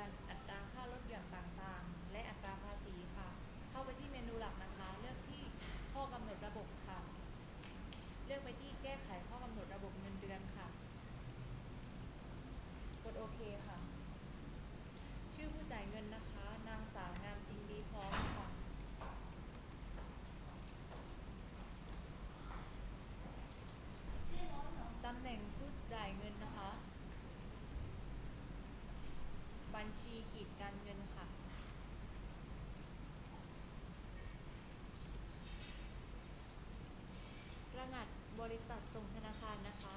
อนอัตราค่าลดหย่อนต่างๆ และอัตราภาษีค่ะ เข้าไปที่เมนูหลักนะคะ เลือกที่ข้อกำหนดระบบค่ะ เลือกไปที่แก้ไขข้อกำหนดระบบเงินเดือนค่ะ กดโอเคค่ะ ชื่อผู้จ่ายเงินนะคะ นางสาวงามจริงดีพร้อมค่ะตำแหน่งผู้จ่ายเงินนะคะ บัญชีขีดการเงินค่ะ รหัสบริษัทส่งธนาคารนะคะ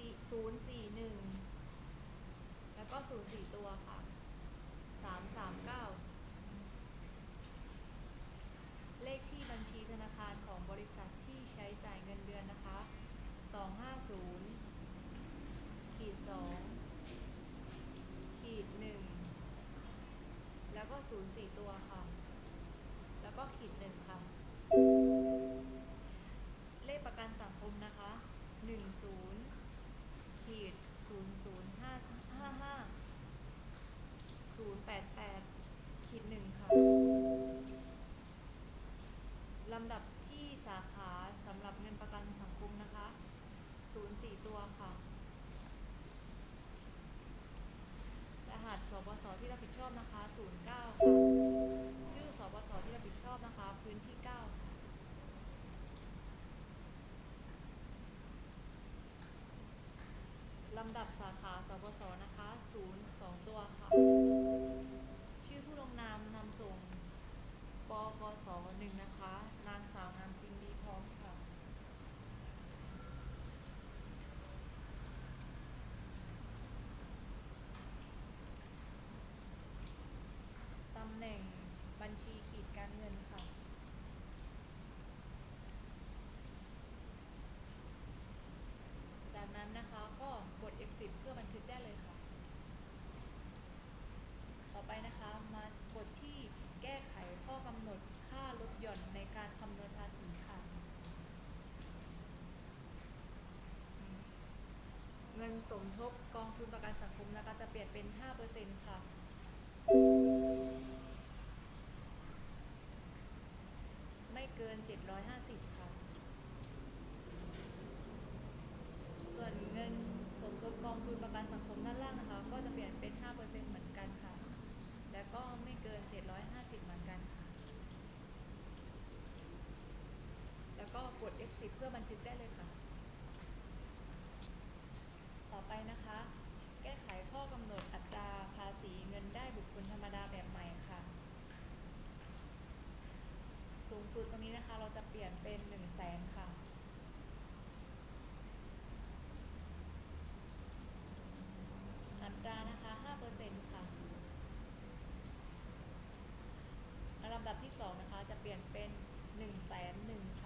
041 แล้วก็ 04 ตัวค่ะ 339 เลขที่บัญชีธนาคารของบริษัทที่ใช้จ่ายเงินเดือนนะคะ 250 ขีด2ขีด ก็ศูนย์สี่ตัวค่ะ รับผิดชอบนะคะ 09ค่ะชื่อสปสที่รับผิดชอบนะคะ พื้นที่ 9 ค่ะลำดับสาขาสปสนะคะ 0 2 ตัวค่ะ ชื่อผู้ลงนามนำส่ง ปกสหนึ่งนะคะ นางสาวงามจริงดีพร้อมค่ะ ตำแหน่ง บัญชีขีดการเงินค่ะ จากนั้นนะคะก็กด F10 เพื่อบันทึกได้เลยค่ะ ต่อไปนะคะมากดที่แก้ไขข้อกำหนดค่าลดหย่อนในการคำนวณภาษีค่ะ เงินสมทบกองทุนประกันสังคมนะคะจะเปลี่ยนเป็น 5%ค่ะ ไม่เกิน 750 ค่ะ ส่วนเงินสมทบกองทุน ประกันสังคมด้านล่างนะคะ ก็จะเปลี่ยนเป็น 5%เหมือนกันค่ะ แล้วก็ไม่เกิน 750 เหมือนกันค่ะ แล้วก็กด F10 เพื่อบันทึกได้เลยค่ะ ต่อไปนะคะ แก้ไขข้อกำหนดอัตราภาษีเงินได้บุคคลธรรมดาแบบใหม่ค่ะ สูงสุดตรงนี้นะคะเราจะเปลี่ยนเป็น 1 0 0 0 0แสนค่ะ อัตรานะคะ 5%ค่ะ แสนหนึ่งค่ะ